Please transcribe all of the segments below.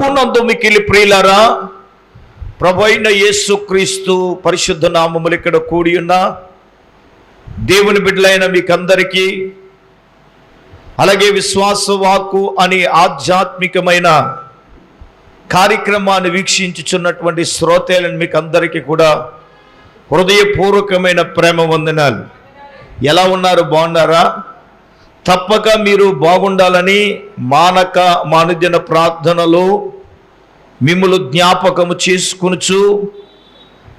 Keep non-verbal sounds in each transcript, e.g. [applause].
ప్రభునందు మికిలి ప్రియులరా ప్రభు అయిన యేసు క్రీస్తు పరిశుద్ధ నామములు ఇక్కడ కూడి ఉన్న దేవుని బిడ్డలైన మీకందరికీ అలాగే విశ్వాసవాకు అనే ఆధ్యాత్మికమైన కార్యక్రమాన్ని వీక్షించుచున్నటువంటి శ్రోతలను మీకు అందరికీ కూడా హృదయపూర్వకమైన ప్రేమ వందనాలు. ఎలా ఉన్నారు? బాగున్నారా? తప్పక మీరు బాగుండాలని మానక మానుదిన ప్రార్థనలో మిమ్మల్ని జ్ఞాపకము చేసుకునుచు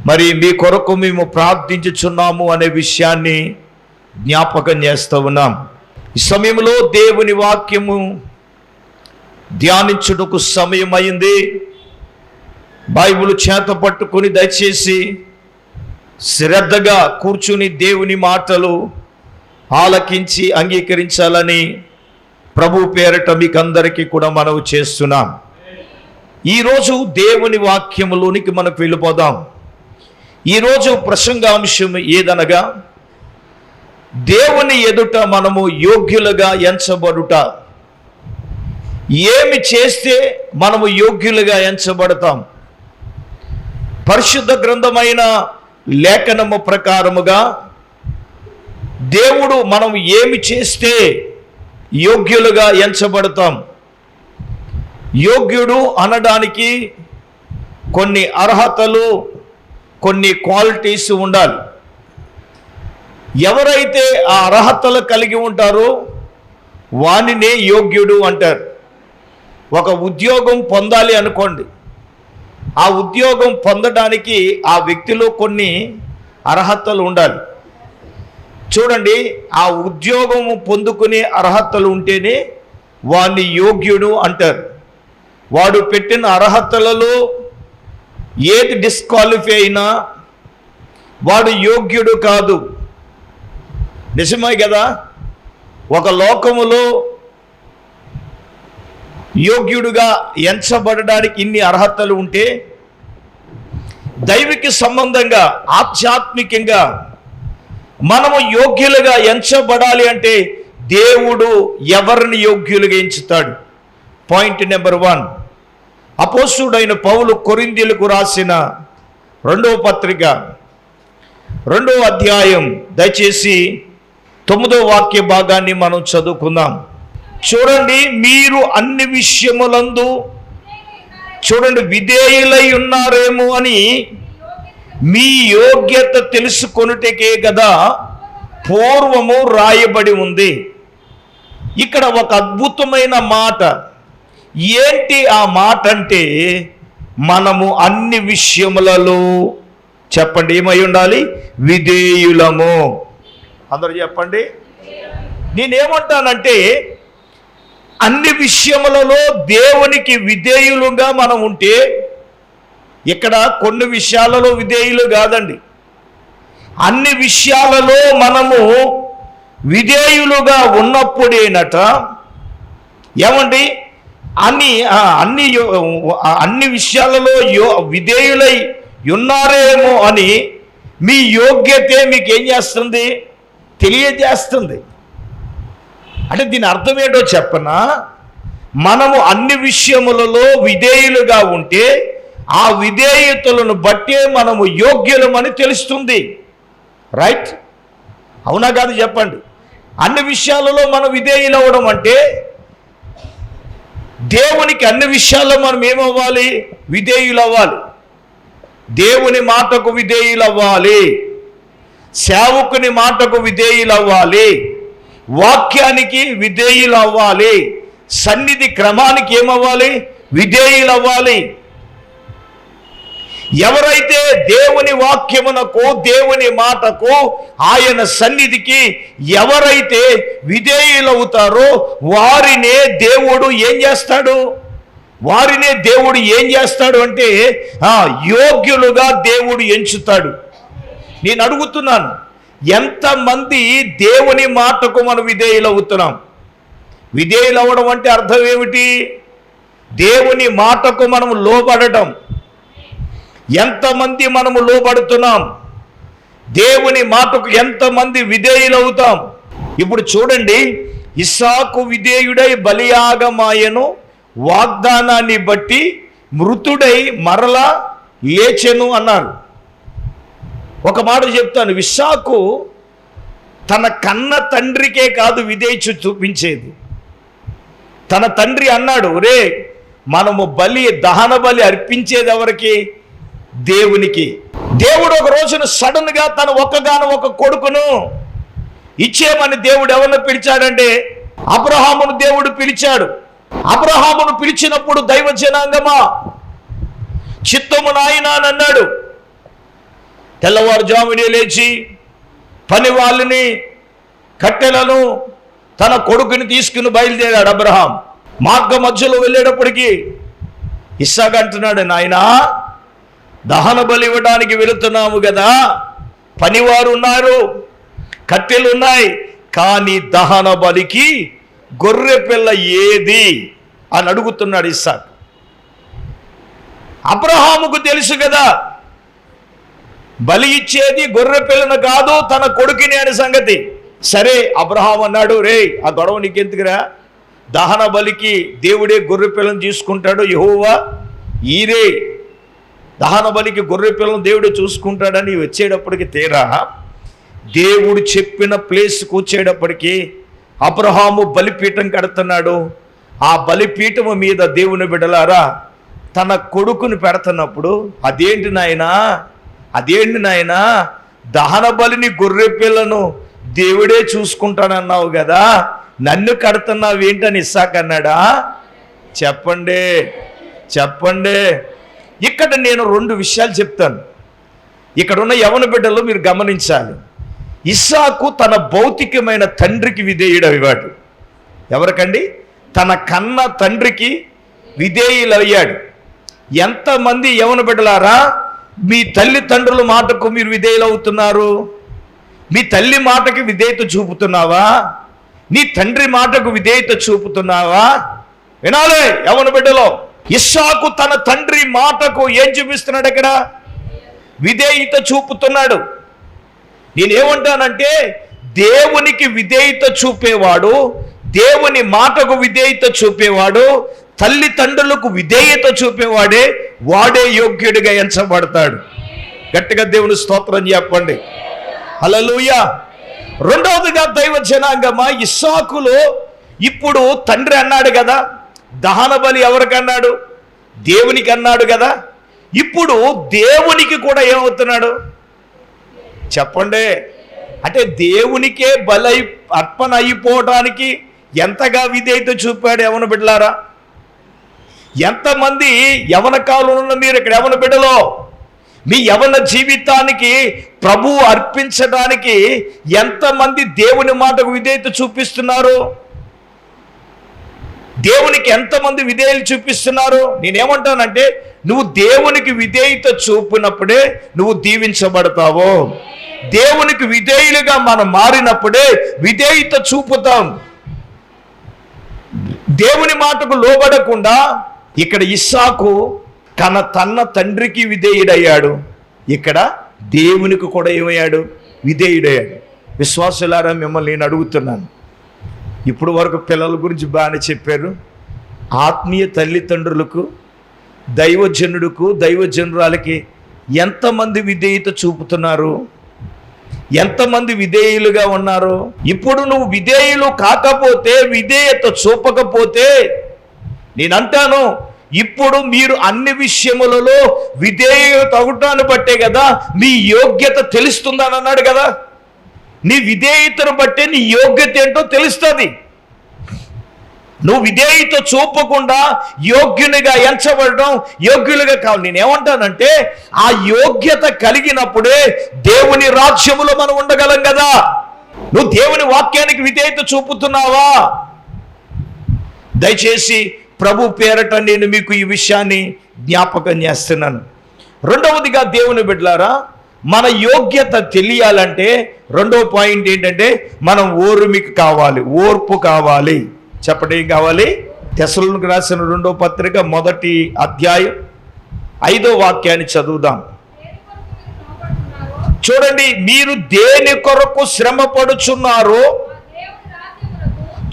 మరి మీ కొరకు మేము ప్రార్థించుచున్నాము అనే విషయాన్ని జ్ఞాపకం చేస్తూ ఉన్నాం. ఈ సమయంలో దేవుని వాక్యము ధ్యానించుటకు సమయం అయింది బైబిల్ చేత పట్టుకొని దయచేసి శ్రద్ధగా కూర్చుని దేవుని మాటలు ఆలకించి అంగీకరించాలని ప్రభు పేరట మీకు అందరికీ కూడా మనవి చేస్తున్నాం. ఈరోజు దేవుని వాక్యములోనికి మనకు వెళ్ళిపోదాం. ఈరోజు ప్రసంగాంశం ఏదనగా దేవుని ఎదుట మనము యోగ్యులుగా ఎంచబడుట. ఏమి చేస్తే మనము యోగ్యులుగా ఎంచబడతాం? పరిశుద్ధ గ్రంథమైన లేఖనము ప్రకారముగా దేవుడు మనం ఏమి చేస్తే యోగ్యులుగా ఎంచబడతాం? యోగ్యుడు అనడానికి కొన్ని అర్హతలు కొన్ని క్వాలిటీస్ ఉండాలి. ఎవరైతే ఆ అర్హతలు కలిగి ఉంటారో వానినే యోగ్యుడు అంటారు. ఒక ఉద్యోగం పొందాలి అనుకోండి. ఆ ఉద్యోగం పొందడానికి ఆ వ్యక్తిలో కొన్ని అర్హతలు ఉండాలి. చూడండి ఆ ఉద్యోగం పొందుకునే అర్హతలు ఉంటేనే వాణ్ణి యోగ్యుడు అంటారు. వాడు పెట్టిన అర్హతలలో ఏది డిస్క్వాలిఫై అయినా వాడు యోగ్యుడు కాదు. నిజమే కదా? ఒక లోకములో యోగ్యుడుగా ఎంచబడడానికి ఇన్ని అర్హతలు ఉంటే దైవిక సంబంధంగా ఆధ్యాత్మికంగా మనము యోగ్యులుగా ఎంచబడాలి అంటే దేవుడు ఎవరిని యోగ్యులుగా ఎంచుతాడు? పాయింట్ నెంబర్ వన్ అపోసుడైన పౌలు కొరిందీలకు రాసిన రెండవ పత్రిక రెండవ అధ్యాయం. దయచేసి తొమ్మిదో వాక్య భాగాన్ని మనం చదువుకుందాం. చూడండి మీరు అన్ని విషయములందు చూడండి విధేయులై ఉన్నారేమో అని మీ యోగ్యత తెలుసుకొనుటకే కదా పూర్వము రాయబడి ఉంది. ఇక్కడ ఒక అద్భుతమైన మాట ఏంటి ఆ మాట అంటే మనము అన్ని విషయములలో చెప్పండి ఏమై ఉండాలి? విధేయులము. అందరూ చెప్పండి. నేనేమంటానంటే అన్ని విషయములలో దేవునికి విధేయులుగా మనం ఉంటే ఇక్కడ కొన్ని విషయాలలో విధేయులు కాదండి. అన్ని విషయాలలో మనము విధేయులుగా ఉన్నప్పుడేనట ఏమండి? అన్ని అన్ని యో- అన్ని విషయాలలో యో విధేయులై ఉన్నారేమో అని మీ యోగ్యతే మీకు ఏం చేస్తుంది? తెలియజేస్తుంది. అంటే దీని అర్థం ఏంటో చెప్పనా? మనము అన్ని విషయములలో విధేయులుగా ఉంటే ఆ విధేయతలను బట్టే మనము యోగ్యులమని తెలుస్తుంది. రైట్? అవునా కాదు చెప్పండి. అన్ని విషయాలలో మనం విధేయులు అవ్వడం అంటే దేవునికి అన్ని విషయాల్లో మనం ఏమవ్వాలి? విధేయులు అవ్వాలి దేవుని మాటకు విధేయులు అవ్వాలి సేవకుని మాటకు విధేయులు అవ్వాలి వాక్యానికి విధేయులు అవ్వాలి సన్నిధి క్రమానికి ఏమవ్వాలి? విధేయులు అవ్వాలి ఎవరైతే దేవుని వాక్యమునకు దేవుని మాటకు ఆయన సన్నిధికి ఎవరైతే విధేయులవుతారో వారినే దేవుడు ఏం చేస్తాడు? వారినే దేవుడు ఏం చేస్తాడు అంటే యోగ్యులుగా దేవుడు ఎంచుతాడు. నేను అడుగుతున్నాను ఎంతమంది దేవుని మాటకు మనం విధేయులవుతున్నాం? విధేయులవ్వడం అంటే అర్థం ఏమిటి? దేవుని మాటకు మనం లోబడటం. ఎంతమంది మనము లోబడుతున్నాం? దేవుని మాటకు ఎంతమంది విధేయులవుతాం? ఇప్పుడు చూడండి ఇస్సాకు విధేయుడై బలియాగమాయను వాగ్దానాన్ని బట్టి మృతుడై మరలా లేచెను అన్నారు. ఒక మాట చెప్తాను విశాఖకు తన కన్న తండ్రికే కాదు విధేయచు చూపించేది. తన తండ్రి అన్నాడు రే మనము బలి దహన బలి అర్పించేది ఎవరికి? దేవునికి. దేవుడు ఒక రోజున సడన్గా తన ఒక్కగాను ఒక కొడుకును ఇచ్చేమని దేవుడు ఎవరిని పిలిచాడంటే అబ్రహామును దేవుడు పిలిచాడు. అబ్రహామును పిలిచినప్పుడు దైవ జనాంగమా చిత్తము నాయన అని అన్నాడు. తెల్లవారుజామునే లేచి పని వాళ్ళని కట్టెలను తన కొడుకుని తీసుకుని బయలుదేరాడు అబ్రహాం. మార్గ మధ్యలో వెళ్ళేటప్పటికీ ఇస్సాక్ అంటున్నాడు నాయనా దహన బలి ఇవ్వడానికి వెళుతున్నాము కదా. పనివారు ఉన్నారు కట్టెలు ఉన్నాయి కానీ దహన బలికి గొర్రె పిల్ల ఏది అని అడుగుతున్నాడు ఇస్సాక్. అబ్రహాముకు తెలుసు కదా బలి ఇచ్చేది గొర్రె పిల్లను కాదు తన కొడుకుని అనే సంగతి. సరే అబ్రహాం అన్నాడు రే ఆ గొడవ నీకెందుకురా? దహన బలికి దేవుడే గొర్రె పిల్లను తీసుకుంటాడు యహోవా. ఈరే దహన బలికి గొర్రె పిల్లను దేవుడే చూసుకుంటాడని వచ్చేటప్పటికి తేరా దేవుడు చెప్పిన ప్లేస్కి వచ్చేటప్పటికి అబ్రహాము బలిపీఠం కడుతున్నాడు. ఆ బలిపీఠము మీద దేవుని బిడలారా తన కొడుకుని పెడుతున్నప్పుడు అదేంటి నాయనా అదేంటి నాయనా దహన బలిని గొర్రె పిల్లను దేవుడే చూసుకుంటానన్నావు కదా నన్ను కడుతున్నావు ఏంటని ఇస్సాకన్నాడా చెప్పండి చెప్పండి. ఇక్కడ నేను రెండు విషయాలు చెప్తాను. ఇక్కడ ఉన్న యవన బిడ్డలు మీరు గమనించాలి. ఇస్సాకు తన భౌతికమైన తండ్రికి విధేయుడయ్యాడు. ఎవరికండి? తన కన్న తండ్రికి విధేయులయ్యాడు. ఎంతమంది యవన బిడ్డలారా మీ తల్లిదండ్రుల మాటకు మీరు విధేయులవుతున్నారు? మీ తల్లి మాటకి విధేయత చూపుతున్నావా? నీ తండ్రి మాటకు విధేయత చూపుతున్నావా? వినాలే యవన బిడ్డలో. ఇస్సాకు తన తండ్రి మాటకు ఏం చూపిస్తున్నాడు ఇక్కడ? విధేయత చూపుతున్నాడు. నేనేమంటానంటే దేవునికి విధేయత చూపేవాడు దేవుని మాటకు విధేయత చూపేవాడు తల్లిదండ్రులకు విధేయత చూపేవాడే వాడే యోగ్యుడిగా ఎంచబడతాడు. గట్టిగా దేవుని స్తోత్రం చెప్పండి. హల్లెలూయా. రెండవదిగా దైవ జనాంగమా ఇస్సాకులో ఇప్పుడు తండ్రి అన్నాడు కదా దహన బలి ఎవరికన్నాడు? దేవునికి అన్నాడు కదా. ఇప్పుడు దేవునికి కూడా ఏమవుతున్నాడు? చెప్పండి. అంటే దేవునికే బలై అర్పణ అయిపోవటానికి ఎంతగా విధేయత చూపాడు యవన బిడ్డలారా? ఎంతమంది యవన కాలంలో మీరు ఇక్కడ యవన బిడ్డలో? మీ యవన జీవితానికి ప్రభువు అర్పించడానికి ఎంతమంది దేవుని మాటకు విధేయత చూపిస్తున్నారు? దేవునికి ఎంతమంది విధేయులు చూపిస్తున్నారు నేనేమంటానంటే నువ్వు దేవునికి విధేయత చూపినప్పుడే నువ్వు దీవించబడతావు. దేవునికి విధేయులుగా మనం మారినప్పుడే విధేయత చూపుతాం. దేవుని మాటకు లోబడకుండా ఇక్కడ ఇస్సాకు తన తన్న తండ్రికి విధేయుడయ్యాడు. ఇక్కడ దేవునికి కూడా ఏమయ్యాడు? విధేయుడయ్యాడు. విశ్వాసులారా మిమ్మల్ని నేను అడుగుతున్నాను. ఇప్పుడు వరకు పిల్లల గురించి బాగానే చెప్పారు. ఆత్మీయ తల్లిదండ్రులకు దైవజనుడుకు దైవజనురాలకి ఎంతమంది విధేయత చూపుతున్నారు? ఎంతమంది విధేయులుగా ఉన్నారు? ఇప్పుడు నువ్వు విధేయులు కాకపోతే విధేయత చూపకపోతే నేనంటాను ఇప్పుడు మీరు అన్ని విషయములలో విధేయత అవటాన్ని బట్టే కదా మీ యోగ్యత తెలుస్తుందని అన్నాడు కదా. నీ విధేయతను బట్టే నీ యోగ్యత ఏంటో తెలుస్తుంది. నువ్వు విధేయత చూపకుండా యోగ్యునిగా ఎంచబడడం యోగ్యులుగా కావాలి నేను ఏమంటానంటే ఆ యోగ్యత కలిగినప్పుడే దేవుని రాజ్యములో మనం ఉండగలం కదా. నువ్వు దేవుని వాక్యానికి విధేయత చూపుతున్నావా? దయచేసి ప్రభు పేరట నేను మీకు ఈ విషయాన్ని జ్ఞాపకం చేస్తున్నాను. రెండవదిగా దేవుని బిడ్డలారా మన యోగ్యత తెలియాలంటే రెండో పాయింట్ ఏంటంటే మనం ఓర్మికి కావాలి ఓర్పు కావాలి. చెప్పడం ఏం కావాలి? తెసలకు రాసిన రెండో పత్రిక మొదటి అధ్యాయం ఐదో వాక్యాన్ని చదువుదాం. చూడండి మీరు దేని కొరకు శ్రమ పడుచున్నారో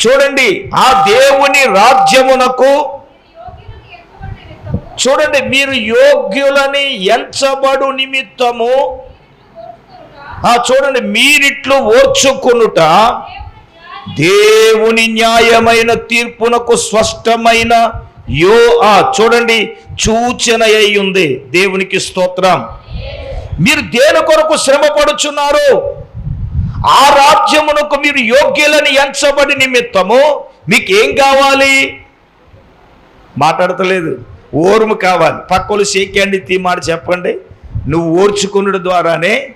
చూడండి ఆ దేవుని రాజ్యమునకు చూడండి మీరు యోగ్యులని ఎంచబడు నిమిత్తము. ఆ చూడండి మీరిట్లు ఓర్చుకునుట దేవుని న్యాయమైన తీర్పునకు స్పష్టమైన యో ఆ చూడండి సూచన అయి ఉంది. దేవునికి స్తోత్రం. మీరు దేని కొరకు శ్రమ పడుచున్నారు? ఆ రాజ్యమునకు మీరు యోగ్యులని ఎంచబడి నిమిత్తము. మీకు ఏం కావాలి? మాట్లాడతలేదు. ఓర్ము కావాలి. పక్కలు షేకండి తీమాట చెప్పండి. నువ్వు ఓర్చుకునుడు ద్వారానే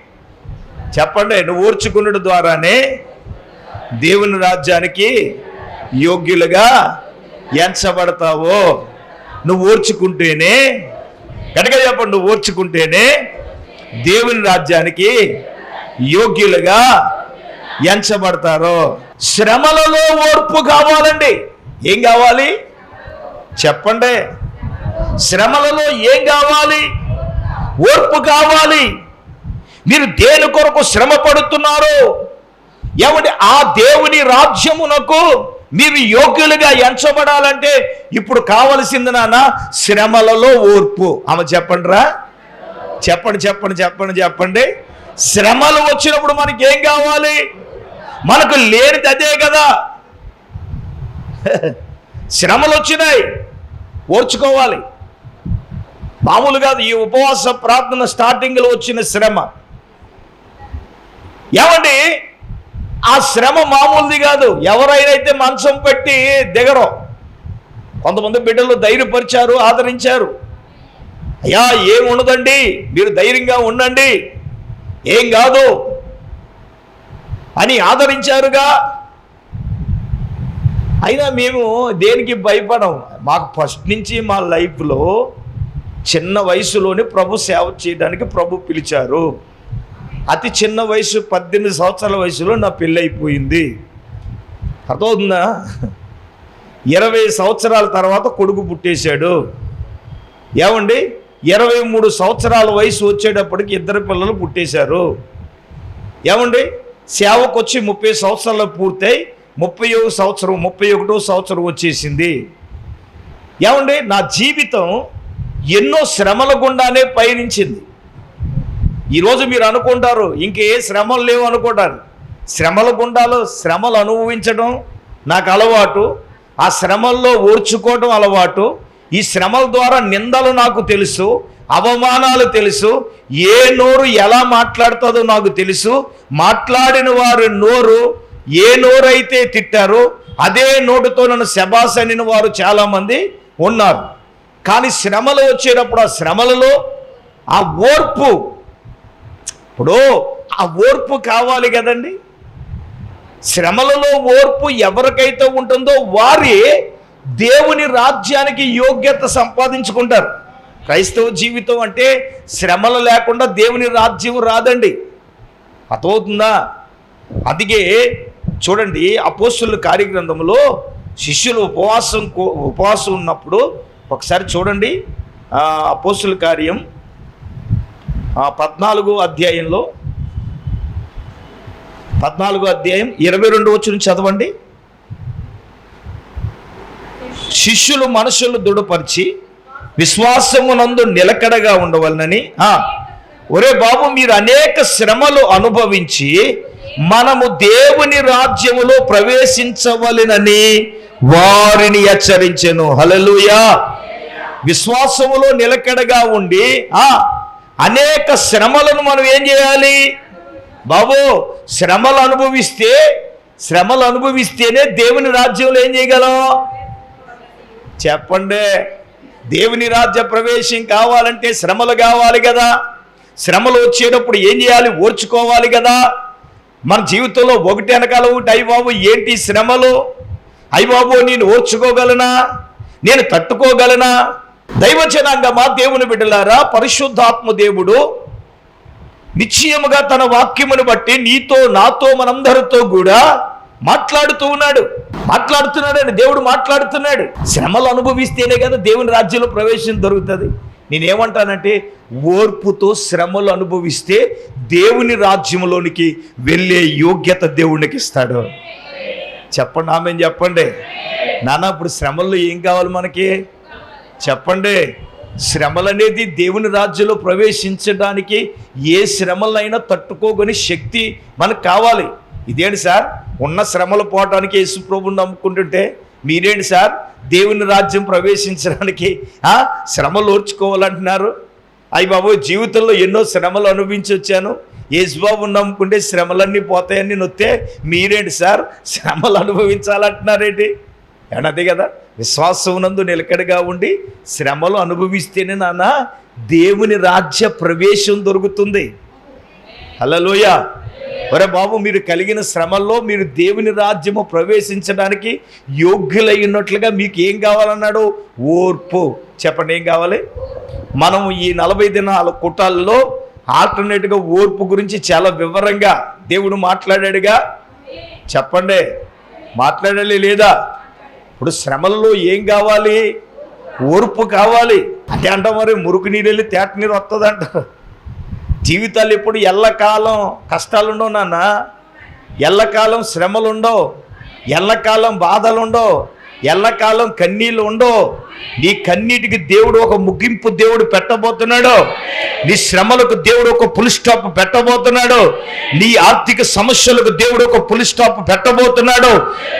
చెప్పండి నువ్వు ఓర్చుకునుడు ద్వారానే దేవుని రాజ్యానికి యోగ్యులుగా ఎంచబడతావో. నువ్వు ఓర్చుకుంటేనే గట్టిగా చెప్పండి నువ్వు ఓర్చుకుంటేనే దేవుని రాజ్యానికి యోగ్యులుగా ఎంచబడతారు. శ్రమలలో ఓర్పు కావాలండి. ఏం కావాలి? చెప్పండి. శ్రమలలో ఏం కావాలి? ఓర్పు కావాలి. మీరు దేని కొరకు శ్రమ పడుతున్నారు ఏమంటే ఆ దేవుని రాజ్యమునకు మీరు యోగ్యులుగా ఎంచబడాలంటే ఇప్పుడు కావలసింది నాన్న శ్రమలలో ఓర్పు. ఆమె చెప్పండి రా చెప్పండి చెప్పండి చెప్పండి చెప్పండి. శ్రమలు వచ్చినప్పుడు మనకి ఏం కావాలి? మనకు లేనిది అదే కదా. [laughs] శ్రమలు వచ్చినాయి. ఓర్చుకోవాలి. మామూలు కాదు ఈ ఉపవాస ప్రార్థన స్టార్టింగ్లో వచ్చిన శ్రమ. ఏమండి? ఆ శ్రమ మామూలుది కాదు. ఎవరైతే మంచం పెట్టి దిగరో. కొంతమంది బిడ్డలు ధైర్యపరిచారు ఆదరించారు. అయ్యా ఏం ఉండదండి? మీరు ధైర్యంగా ఉండండి. ఏం కాదు. అని ఆదరించారుగా. అయినా మేము దేనికి భయపడం? మాకు ఫస్ట్ నుంచి మా లైఫ్లో చిన్న వయసులోనే ప్రభు సేవ చేయడానికి ప్రభు పిలిచారు. అతి చిన్న వయసు పద్దెనిమిది సంవత్సరాల వయసులో నా పెళ్ళి అయిపోయింది అర్థమవుతుందా? ఇరవై సంవత్సరాల తర్వాత కొడుకు పుట్టేశాడు. ఏమండి? ఇరవై మూడు సంవత్సరాల వయసు వచ్చేటప్పటికి ఇద్దరు పిల్లలు పుట్టేశారు. ఏమండి? సేవకు వచ్చి ముప్పై సంవత్సరాలు పూర్తయి ముప్పై సంవత్సరం ముప్పై ఒకటో సంవత్సరం వచ్చేసింది. ఏమండి? నా జీవితం ఎన్నో శ్రమల గుండానే పయనించింది. ఈరోజు మీరు అనుకుంటారు ఇంకే శ్రమలు లేవు అనుకుంటారు. శ్రమల గుండాలో శ్రమలు అనుభవించడం నాకు అలవాటు ఆ శ్రమల్లో ఓర్చుకోవడం అలవాటు ఈ శ్రమల ద్వారా నిందలు నాకు తెలుసు అవమానాలు తెలుసు ఏ నోరు ఎలా మాట్లాడుతుందో నాకు తెలుసు మాట్లాడిన వారి నోరు ఏ నోరైతే తిట్టారో అదే నోటుతో నన్ను శబాస్ అనిన వారు చాలామంది ఉన్నారు. కానీ శ్రమలు వచ్చేటప్పుడు ఆ శ్రమలలో ఆ ఓర్పు ఇప్పుడు ఆ ఓర్పు కావాలి కదండి. శ్రమలలో ఓర్పు ఎవరికైతే ఉంటుందో వారి దేవుని రాజ్యానికి యోగ్యత సంపాదించుకుంటారు. క్రైస్తవ జీవితం అంటే శ్రమలు లేకుండా దేవుని రాజ్యం రాదండి. అర్థమవుతుందా? అందుకే చూడండి అపోస్తుల కార్యగ్రంథంలో శిష్యులు ఉపవాసం ఉపవాసం ఉన్నప్పుడు ఒకసారి చూడండి. అపోస్తుల కార్యం పద్నాలుగో అధ్యాయంలో పద్నాలుగో అధ్యాయం ఇరవై రెండు వచ్చిన చదవండి. శిష్యులు మనుషులు దృఢపరిచి విశ్వాసమునందు నిలకడగా ఉండవలనని ఒరే బాబు మీరు అనేక శ్రమలు అనుభవించి మనము దేవుని రాజ్యములో ప్రవేశించవలెనని వారిని హెచ్చరించెను. హలలుయా విశ్వాసములో నిలకడగా ఉండి ఆ. అనేక శ్రమలను మనం ఏం చేయాలి? బాబు శ్రమలు అనుభవిస్తే శ్రమలు అనుభవిస్తేనే దేవుని రాజ్యంలో ఏం చేయగలం? చెప్పండి. దేవుని రాజ్య ప్రవేశం కావాలంటే శ్రమలు కావాలి కదా. శ్రమలు వచ్చేటప్పుడు ఏం చేయాలి? ఓర్చుకోవాలి కదా. మన జీవితంలో ఒకటి వెనకాల ఒకటి అయ్యి బాబు ఏంటి శ్రమలు? అయ్యి బాబు నేను ఓర్చుకోగలనా? నేను తట్టుకోగలనా? దైవజనాంగమా దేవుని బిడ్డలారా పరిశుద్ధాత్మ దేవుడు నిశ్చయముగా తన వాక్యమును బట్టి నీతో నాతో మనందరితో కూడా మాట్లాడుతూ ఉన్నాడు. మాట్లాడుతున్నాడని దేవుడు మాట్లాడుతున్నాడు. శ్రమలు అనుభవిస్తేనే కదా దేవుని రాజ్యంలో ప్రవేశం దొరుకుతుంది. నేనేమంటానంటే ఓర్పుతో శ్రమలు అనుభవిస్తే దేవుని రాజ్యంలోనికి వెళ్ళే యోగ్యత దేవునికి ఇస్తాడు. చెప్పండి ఆమె చెప్పండి. నాన్న ఇప్పుడు శ్రమల్లో ఏం కావాలి మనకి? చెప్పండి శ్రమలనేది దేవుని రాజ్యంలో ప్రవేశించడానికి ఏ శ్రమలైనా తట్టుకోగని శక్తి మనకు కావాలి. ఇదేంటి సార్? ఉన్న శ్రమలు పోవడానికి యేసుప్రభుని నమ్ముకుంటుంటే మీరేంటి సార్? దేవుని రాజ్యం ప్రవేశించడానికి శ్రమలు ఓర్చుకోవాలంటున్నారు. అయ్యి బాబు జీవితంలో ఎన్నో శ్రమలు అనుభవించి వచ్చాను. యేసుబాబు నమ్ముకుంటే శ్రమలన్నీ పోతాయని నొత్తే మీరేంటి సార్? శ్రమలు అనుభవించాలంటున్నారేంటి? ఏమన్నది కదా? విశ్వాసం నందు నిలకడగా ఉండి శ్రమలు అనుభవిస్తేనే నాన్న దేవుని రాజ్య ప్రవేశం దొరుకుతుంది. హల్లెలూయ. ఒరే బాబు మీరు కలిగిన శ్రమల్లో మీరు దేవుని రాజ్యము ప్రవేశించడానికి యోగ్యులైనట్లుగా మీకు ఏం కావాలన్నాడు? ఓర్పు. చెప్పండి ఏం కావాలి? మనం ఈ నలభై దినాల కుటాల్లో ఆల్టర్నేట్గా ఓర్పు గురించి చాలా వివరంగా దేవుడు మాట్లాడాడుగా. చెప్పండి. మాట్లాడాలి లేదా? ఇప్పుడు శ్రమల్లో ఏం కావాలి? ఓర్పు కావాలి. అంటే అంట మరి మురుకు నీరు వెళ్ళి తేట నీరు వస్తుంది జీవితాలు ఎప్పుడు ఎల్లకాలం కష్టాలు ఉండవు నాన్న. ఎల్లకాలం శ్రమలు ఉండవు. ఎల్లకాలం బాధలు ఉండవు. ఎల్లకాలం కన్నీళ్ళు ఉండవు. నీ కన్నీటికి దేవుడు ఒక ముగింపు దేవుడు పెట్టబోతున్నాడు. నీ శ్రమలకు దేవుడు ఒక పులి స్టాప్ పెట్టబోతున్నాడు. నీ ఆర్థిక సమస్యలకు దేవుడు ఒక పులి స్టాప్ పెట్టబోతున్నాడు.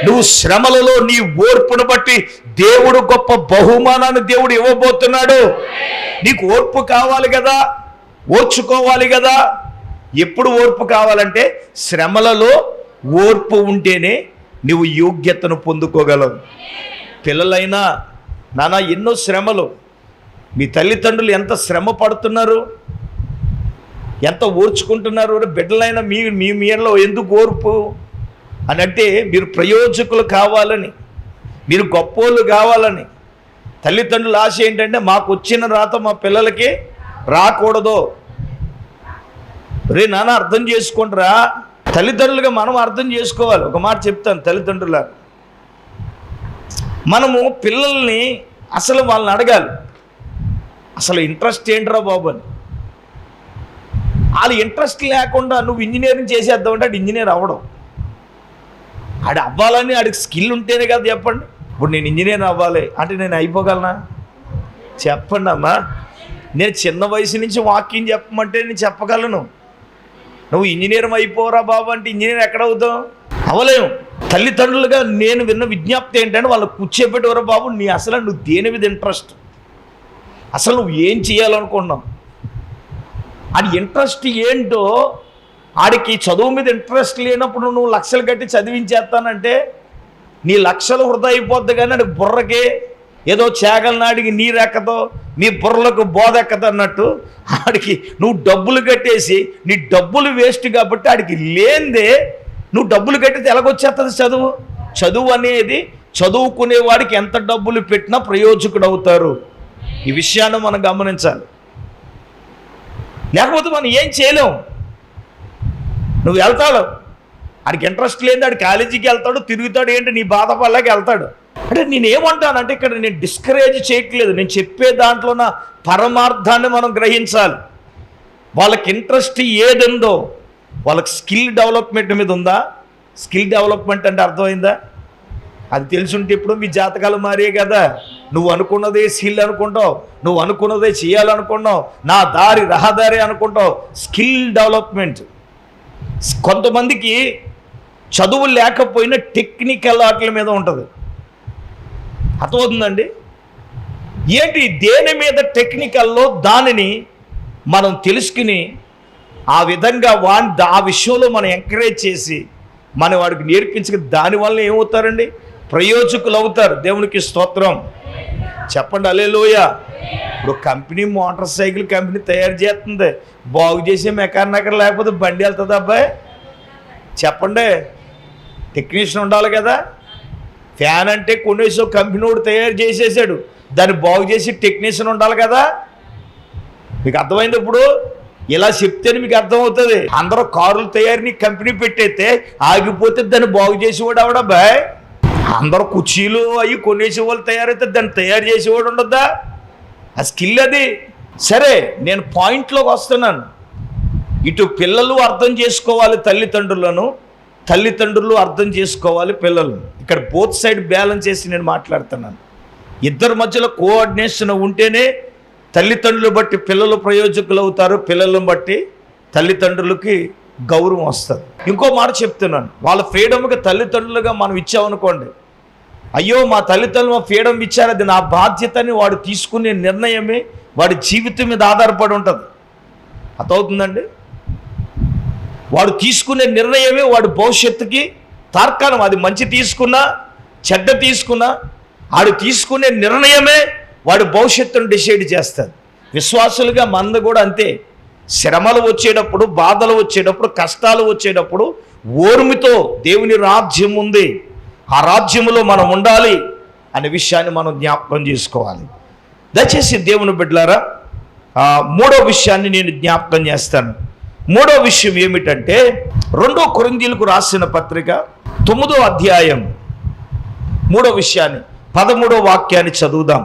నువ్వు శ్రమలలో నీ ఓర్పును బట్టి దేవుడు గొప్ప బహుమానాన్ని దేవుడు ఇవ్వబోతున్నాడు. నీకు ఓర్పు కావాలి కదా? ఓర్చుకోవాలి కదా? ఎప్పుడు ఓర్పు కావాలంటే శ్రమలలో ఓర్పు ఉంటేనే నువ్వు యోగ్యతను పొందుకోగలవు. పిల్లలైనా నానా ఎన్నో శ్రమలు. మీ తల్లిదండ్రులు ఎంత శ్రమ పడుతున్నారు? ఎంత ఓర్చుకుంటున్నారు? బిడ్డలైనా మీ మీ మీలో ఎందుకు ఓర్పు? అని అంటే మీరు ప్రయోజకులు కావాలని మీరు గొప్పోళ్ళు కావాలని. తల్లిదండ్రుల ఆశ ఏంటంటే మాకు వచ్చిన రాత మా పిల్లలకి రాకూడదు. రే నాన్న అర్థం చేసుకుంటారా తల్లిదండ్రులుగా మనం అర్థం చేసుకోవాలి. ఒక మాట చెప్తాను తల్లిదండ్రుల. మనము పిల్లల్ని అసలు వాళ్ళని అడగాలి. అసలు ఇంట్రెస్ట్ ఏంట్రా బాబు అని. వాళ్ళు ఇంట్రెస్ట్ లేకుండా నువ్వు ఇంజనీరింగ్ చేసేద్దామంటే ఆడు ఇంజనీర్ అవ్వడం. ఆడు అవ్వాలని ఆడికి స్కిల్ ఉంటేనే కదా చెప్పండి. ఇప్పుడు నేను ఇంజనీర్ అవ్వాలి అంటే నేను అయిపోగలనా? చెప్పండి అమ్మా నేను చిన్న వయసు నుంచి వాకింగ్ చెప్పమంటే నేను చెప్పగలను. నువ్వు ఇంజనీర్ అయిపోరా బాబు అంటే ఇంజనీర్ ఎక్కడ అవుతావు? అవలేము తల్లిదండ్రులుగా నేను విన్న విజ్ఞప్తి ఏంటంటే వాళ్ళు కూర్చోబెట్టేవరా బాబు నీ అసలు నువ్వు దేని మీద ఇంట్రెస్ట్ అసలు నువ్వు ఏం చేయాలనుకున్నావు అది ఇంట్రెస్ట్ ఏంటో ఆడికి చదువు మీద ఇంట్రెస్ట్ లేనప్పుడు నువ్వు లక్షలు కట్టి చదివించేస్తానంటే నీ లక్షలు వృధా అయిపోద్ది కానీ అది బుర్రకి ఏదో చేగల నాడికి నీరెక్కదో నీ బుర్రలకు బోధ అన్నట్టు ఆడికి నువ్వు డబ్బులు కట్టేసి నీ డబ్బులు వేస్ట్ కాబట్టి ఆడికి లేనిదే నువ్వు డబ్బులు కట్టితే ఎలాగొచ్చేస్తుంది చదువు? చదువు అనేది చదువుకునే వాడికి ఎంత డబ్బులు పెట్టినా ప్రయోజకుడు అవుతారు. ఈ విషయాన్ని మనం గమనించాలి. లేకపోతే మనం ఏం చేయలేం. నువ్వు వెళ్తాడు ఆడికి ఇంట్రెస్ట్ లేదు ఆడు కాలేజీకి వెళ్తాడు తిరుగుతాడు ఏంటి నీ బాధపడలేక వెళ్తాడు. అంటే నేను ఏమంటానంటే ఇక్కడ నేను డిస్కరేజ్ చేయట్లేదు. నేను చెప్పే దాంట్లో నా పరమార్థాన్ని మనం గ్రహించాలి. వాళ్ళకి ఇంట్రెస్ట్ ఏదుందో వాళ్ళకి స్కిల్ డెవలప్మెంట్ మీద ఉందా? స్కిల్ డెవలప్మెంట్ అంటే అర్థమైందా? అది తెలుసుంటే ఇప్పుడు మీ జాతకాలు మారే కదా. నువ్వు అనుకున్నదే స్కిల్ అనుకుంటావు. నువ్వు అనుకున్నదే చేయాలనుకున్నావు నా దారి రహదారి అనుకుంటావు. స్కిల్ డెవలప్మెంట్ కొంతమందికి చదువు లేకపోయినా టెక్నికల్ ఆటల మీద ఉంటుంది. అర్థమవుతుందండి? ఏంటి? దేని మీద టెక్నికల్లో దానిని మనం తెలుసుకుని ఆ విధంగా వాన్ ఆ విషయంలో మనం ఎంకరేజ్ చేసి మన వాడికి నేర్పించక దానివల్ల ఏమవుతారండి? ప్రయోజకులు అవుతారు. దేవునికి స్తోత్రం. చెప్పండి అలేలోయ ఇప్పుడు కంపెనీ మోటార్ సైకిల్ కంపెనీ తయారు చేస్తుంది. బాగు చేసే మెకానికర్ లేకపోతే బండి వెళ్తుంది అబ్బాయి? చెప్పండి. టెక్నీషియన్ ఉండాలి కదా. ఫ్యాన్ అంటే కొనేసో కంపెనీ వాడు తయారు చేసేసాడు. దాన్ని బాగు చేసి టెక్నీషియన్ ఉండాలి కదా. మీకు అర్థమైంది ఇప్పుడు? ఇలా చెప్తేనే మీకు అర్థమవుతుంది. అందరూ కారులు తయారీని కంపెనీ పెట్టేస్తే ఆగిపోతే దాన్ని బాగు చేసేవాడు అవడా బాయ్? అందరూ కుర్చీలు అవి కొనేసే వాళ్ళు తయారైతే దాన్ని తయారు చేసేవాడు ఉండద్దా? ఆ స్కిల్ అది. సరే నేను పాయింట్లోకి వస్తున్నాను. ఇటు పిల్లలు అర్థం చేసుకోవాలి తల్లిదండ్రులను. తల్లిదండ్రులు అర్థం చేసుకోవాలి పిల్లలు. ఇక్కడ బోత్ సైడ్ బ్యాలెన్స్ చేసి నేను మాట్లాడుతున్నాను. ఇద్దరి మధ్యలో కోఆర్డినేషన్ ఉంటేనే తల్లిదండ్రులు బట్టి పిల్లలు ప్రయోజకులు అవుతారు పిల్లలను బట్టి తల్లిదండ్రులకి గౌరవం వస్తుంది. ఇంకో మాట చెప్తున్నాను. వాళ్ళ ఫ్రీడమ్కి తల్లిదండ్రులుగా మనం ఇచ్చామనుకోండి. అయ్యో మా తల్లిదండ్రులు మా ఫ్రీడమ్ ఇచ్చారు అది నా బాధ్యతని వాడు తీసుకునే నిర్ణయమే వాడి జీవితం మీద ఆధారపడి ఉంటుంది. అర్థమవుతుందండి? వాడు తీసుకునే నిర్ణయమే వాడు భవిష్యత్తుకి తార్కాణం. అది మంచి తీసుకున్నా చెడ్డ తీసుకున్నా వాడు తీసుకునే నిర్ణయమే వాడి భవిష్యత్తును డిసైడ్ చేస్తుంది. విశ్వాసులుగా మంద కూడా అంతే. శ్రమలు వచ్చేటప్పుడు బాధలు వచ్చేటప్పుడు కష్టాలు వచ్చేటప్పుడు ఓర్మితో దేవుని రాజ్యం ఉంది. ఆ రాజ్యంలో మనం ఉండాలి అనే విషయాన్ని మనం జ్ఞాపకం చేసుకోవాలి. దయచేసి దేవుని బిడ్డలారా మూడో విషయాన్ని నేను జ్ఞాపకం చేస్తాను. మూడో విషయం ఏమిటంటే రెండో కొరిందీలకు రాసిన పత్రిక తొమ్మిదో అధ్యాయం మూడో విషయాన్ని పదమూడో వాక్యాన్ని చదువుదాం.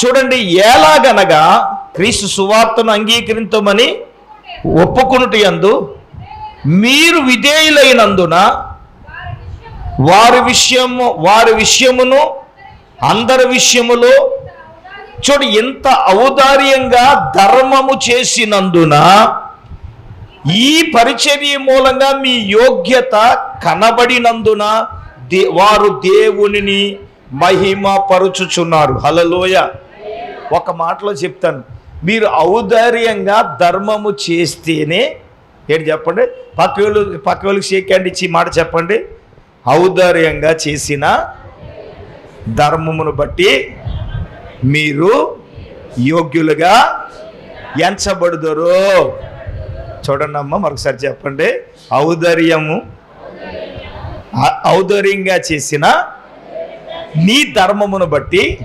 చూడండి ఎలాగనగా క్రీస్తు సువార్తను అంగీకరించమని ఒప్పుకున్నటి యందు మీరు విధేయులైనందున వారి విషయము వారి విషయమును అందరి విషయములో చూడు ఎంత ఔదార్యంగా ధర్మము చేసినందున ఈ పరిచర్య మూలంగా మీ యోగ్యత కనబడినందున దే వారు దేవునిని మహిమ పరుచుచున్నారు హలలోయ ఒక మాటలో చెప్తాను. మీరు ఔదార్యంగా ధర్మము చేస్తేనే ఏంటి చెప్పండి? పక్క వాళ్ళు పక్క వాళ్ళకి షేక్ హ్యాండ్ ఇచ్చి మాట చెప్పండి? ఔదార్యంగా చేసిన ధర్మమును బట్టి మీరు యోగ్యులుగా ఎంచబడుదరు. చూడండి అమ్మ మరొకసారి చెప్పండి. ఔదర్యము. ఔదర్యంగా చేసిన నీ ధర్మమును బట్టి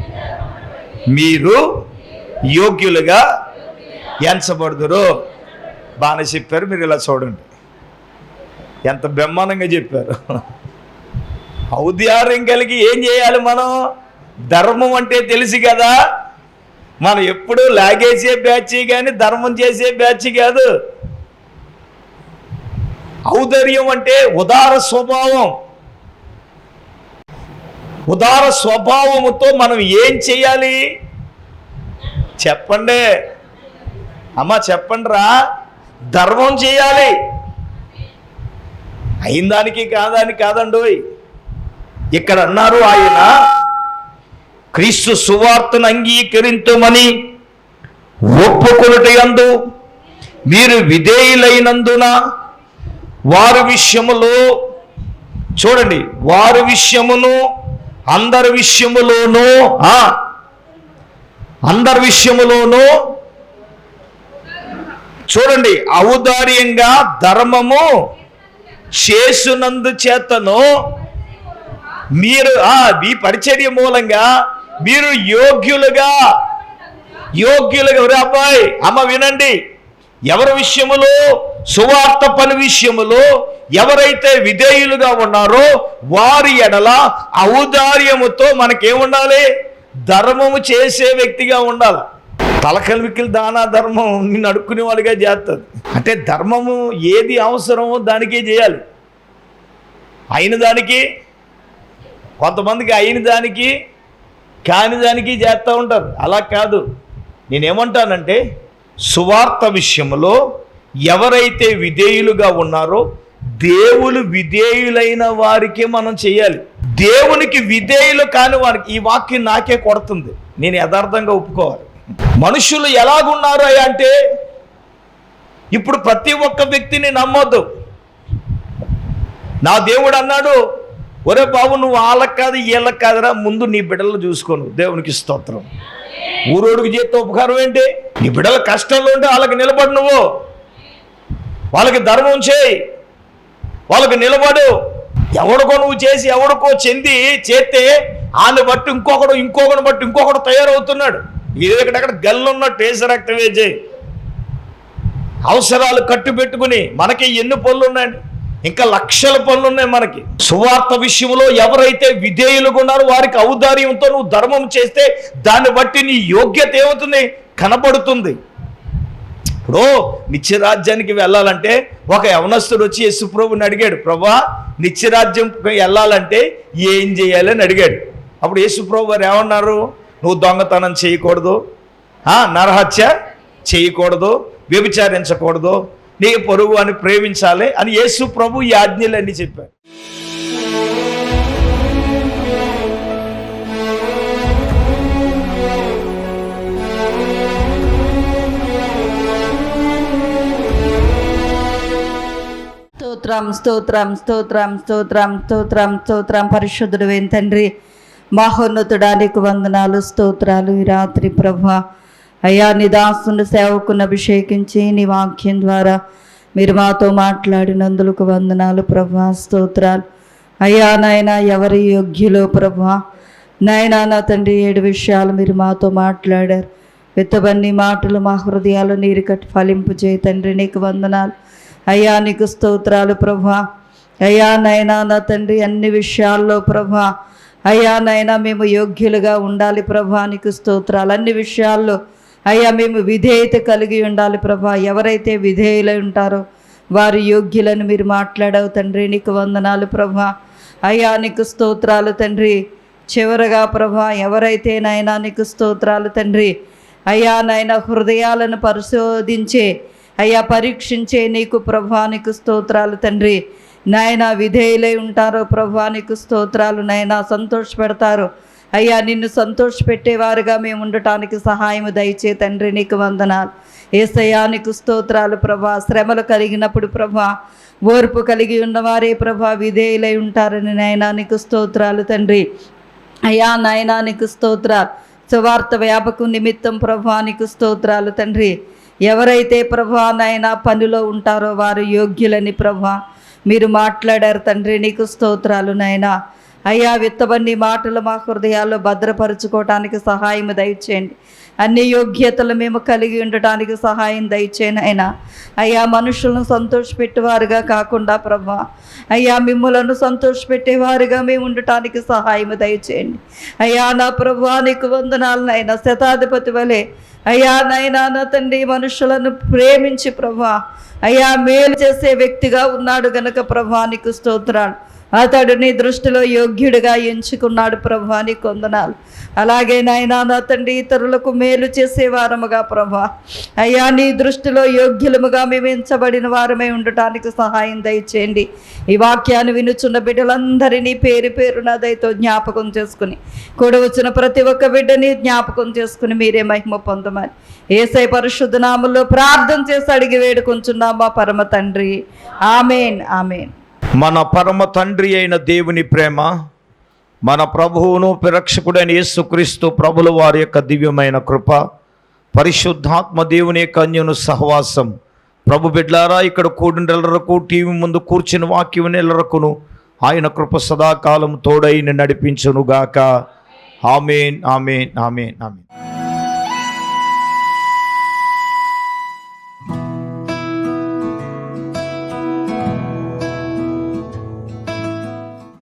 మీరు యోగ్యులుగా ఎంచబడుదురు. బాగానే చెప్పారు మీరు ఇలా చూడండి. ఎంత బ్రహ్మాండంగా చెప్పారు. ఔదార్యం కలిగి ఏం చేయాలి మనం? ధర్మం అంటే తెలుసు కదా. మనం ఎప్పుడు లాగేసే బ్యాచ్ కానీ ధర్మం చేసే బ్యాచ్ కాదు. ఔదర్యం అంటే ఉదార స్వభావం. ఉదార స్వభావముతో మనం ఏం చేయాలి? చెప్పండి. అమ్మ చెప్పండి రా ధర్మం చేయాలి. అయిన దానికి కాదని కాదండోయ్. ఇక్కడ అన్నారు ఆయన క్రీస్తు సువార్తను అంగీకరించమని ఒప్పుకొనుటయందు మీరు విధేయులైనందున వారి విషయములో చూడండి వారి విషయమును అందరి విషయములోనూ అందరి విషయములోనూ చూడండి ఔదార్యంగా ధర్మము చేసునందు చేతను మీరు ఆ మీ పరిచర్య మూలంగా మీరు యోగ్యులుగా యోగ్యులుగా ఒరే అబ్బాయి అమ్మ వినండి. ఎవరి విషయములో సువార్త పని విషయములో ఎవరైతే విధేయులుగా ఉన్నారో వారి ఎడల ఔదార్యముతో మనకేముండాలి? ధర్మము చేసే వ్యక్తిగా ఉండాలి. తలకల్వికిల్ దానా ధర్మం నిన్ను అడుక్కునే వాడిగా చేస్తుంది అంటే ధర్మము ఏది అవసరమో దానికే చేయాలి. అయిన దానికి కొంతమందికి అయిన దానికి కాని దానికి చేస్తూ ఉంటారు. అలా కాదు. నేనేమంటానంటే సువార్త విషయంలో ఎవరైతే విధేయులుగా ఉన్నారో దేవులు విధేయులైన వారికి మనం చేయాలి. దేవునికి విధేయులు కాని వారికి ఈ వాక్యం నాకే కొడుతుంది. నేను యథార్థంగా ఒప్పుకోవాలి. మనుషులు ఎలాగున్నారు అయ్యా అంటే ఇప్పుడు ప్రతి ఒక్క వ్యక్తిని నమ్మొద్దు. నా దేవుడు అన్నాడు ఒరే బాబు నువ్వు వాళ్ళకి కాదు వీళ్ళకి కాదురా ముందు నీ బిడ్డలు చూసుకోను. దేవునికి స్తోత్రం. ఊరోడికి చేస్తే ఉపకారం ఏంటి? నీ బిడ్డల కష్టంలో ఉంటే వాళ్ళకి నిలబడు నువ్వు. వాళ్ళకి ధర్మం చేయి. వాళ్ళకి నిలబడు. ఎవడికో నువ్వు చేసి ఎవడికో చెంది చేస్తే వాళ్ళని బట్టి ఇంకొకడు ఇంకొకడు బట్టి ఇంకొకడు తయారవుతున్నాడు. ఇది గల్లున్నట్టు వేసి రక్తం వేసేయి అవసరాలు కట్టు పెట్టుకుని మనకి ఎన్ని పనులు ఉన్నాయండి ఇంకా లక్షల పనులు ఉన్నాయి మనకి. సువార్త విషయంలో ఎవరైతే విధేయులుగా ఉన్నారో వారికి ఔదార్యంతో నువ్వు ధర్మం చేస్తే దాన్ని బట్టి నీ యోగ్యత ఏమవుతుంది? కనబడుతుంది. ఇప్పుడు నిత్యరాజ్యానికి వెళ్ళాలంటే ఒక యవనస్తుడు వచ్చి యేసుప్రభుని అడిగాడు ప్రభా నిత్యరాజ్యం వెళ్ళాలంటే ఏం చేయాలని అడిగాడు. అప్పుడు యేసుప్రభు వారు ఏమన్నారు? నువ్వు దొంగతనం చేయకూడదు. నరహత్య చేయకూడదు. వ్యభిచారించకూడదు. నీ పొరుగు అని ప్రేమించాలి అని యేసు ప్రభు ఈ ఆజ్ఞలన్నీ చెప్పారు స్తోత్రం స్తోత్రం స్తోత్రం స్తోత్రం స్తోత్రం స్తోత్రం. పరిశుద్ధుడు తండ్రి మహోన్నతుడానికి వందనాలు స్తోత్రాలు ఈ రాత్రి ప్రభా. అయ్యా నీ దాసుని సేవకుని అభిషేకించి నీ వాక్యం ద్వారా మీరు మాతో మాట్లాడినందులకు వందనాలు ప్రభా స్తోత్రాలు. అయ్యా నాయన ఎవరి యోగ్యులో ప్రభా? నాయన నా తండ్రి ఏడు విషయాలు మీరు మాతో మాట్లాడారు. విత్తవన్నీ మాటలు మా హృదయాలు నీరు కట్టి ఫలింపు చేయి తండ్రి నీకు వందనాలు. అయ్యా నీకు స్తోత్రాలు ప్రభా. అయ్యా నైనా నా తండ్రి అన్ని విషయాల్లో ప్రభా. అయ్యా నైనా మేము యోగ్యులుగా ఉండాలి ప్రభా నీకు స్తోత్రాలు. అన్ని విషయాల్లో అయ్యా మేము విధేయత కలిగి ఉండాలి ప్రభా. ఎవరైతే విధేయులై ఉంటారో వారు యోగ్యులను మీరు మాట్లాడవు తండ్రి. నీకు వందనాలు ప్రభా. అయ్యా నీకు స్తోత్రాలు తండ్రి. చివరగా ప్రభా ఎవరైతే నాయనా నీకు స్తోత్రాలు తండ్రి. అయ్యా నాయన హృదయాలను పరిశోధించే అయ్యా పరీక్షించే నీకు ప్రభానికి స్తోత్రాలు తండ్రి. నాయన విధేయులై ఉంటారో ప్రభానికి స్తోత్రాలు. నాయన సంతోషపెడతారు. అయ్యా నిన్ను సంతోషపెట్టేవారుగా మేము ఉండటానికి సహాయం దయచే తండ్రి నీకు వందనాలు. ఏసయ్యా నీకు స్తోత్రాలు ప్రభా. శ్రమలు కలిగినప్పుడు ప్రభా ఓర్పు కలిగి ఉన్నవారే ప్రభా విధేయులై ఉంటారని నాయనా నీకు స్తోత్రాలు తండ్రి. అయ్యా నాయనా నీకు స్తోత్రాలు. సువార్త వ్యాపకు నిమిత్తం ప్రభా నీకు స్తోత్రాలు తండ్రి. ఎవరైతే ప్రభా నాయన పనిలో ఉంటారో వారు యోగ్యులని ప్రభా. మీరు మాట్లాడారు తండ్రి నీకు స్తోత్రాలు నాయనా. అయ్యా విత్తబన్ని మాటలు మా హృదయాల్లో భద్రపరుచుకోవటానికి సహాయం దయచేయండి. అన్ని యోగ్యతలు మేము కలిగి ఉండటానికి సహాయం దయచేయండి అయినా. అయ్యా మనుషులను సంతోషపెట్టేవారుగా కాకుండా ప్రభా. అయ్యా మిమ్మలను సంతోషపెట్టేవారుగా మేము ఉండటానికి సహాయం దయచేయండి. అయ్యా నా ప్రభా నీకు వందనాలనైనా శతాధిపతి వలె. అయ్యా నైనా నా తండ్రి మనుషులను ప్రేమించి ప్రభా. అయ్యా మేలు చేసే వ్యక్తిగా ఉన్నాడు గనక ప్రభా నీకు స్తోత్రాలు. అతడు నీ దృష్టిలో యోగ్యుడిగా ఎంచుకున్నాడు ప్రభా నీ కొందనాలు అలాగే నాయన నా తండ్రి ఇతరులకు మేలు చేసేవారముగా ప్రభా. అయ్యా నీ దృష్టిలో యోగ్యులముగా మేము ఎంచబడిన వారమే ఉండటానికి సహాయం దయచేయండి. ఈ వాక్యాన్ని వినుచున్న బిడ్డలందరినీ పేరు పేరు నాదైతో జ్ఞాపకం చేసుకుని కూడా వచ్చిన ప్రతి ఒక్క బిడ్డని జ్ఞాపకం చేసుకుని మీరే మహిమ పొందమని ఏసై పరిశుద్ధ నామంలో ప్రార్థన చేసి అడిగి వేడుకుంటున్నామా పరమ తండ్రి. Amen amen. మన పరమ తండ్రి అయిన దేవుని ప్రేమ మన ప్రభువును పిరక్షకుడైన యేసుక్రీస్తు ప్రభుల వారి యొక్క దివ్యమైన కృప పరిశుద్ధాత్మ దేవుని యొక్క అన్యును సహవాసం. ప్రభు బిడ్లారా ఇక్కడ కూడినెలరకు టీవీ ముందు కూర్చుని వాక్యం నెలరకును ఆయన కృప సదాకాలం తోడైన నడిపించునుగాక. Amen amen amen amen.